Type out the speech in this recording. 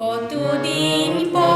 কতদিন পর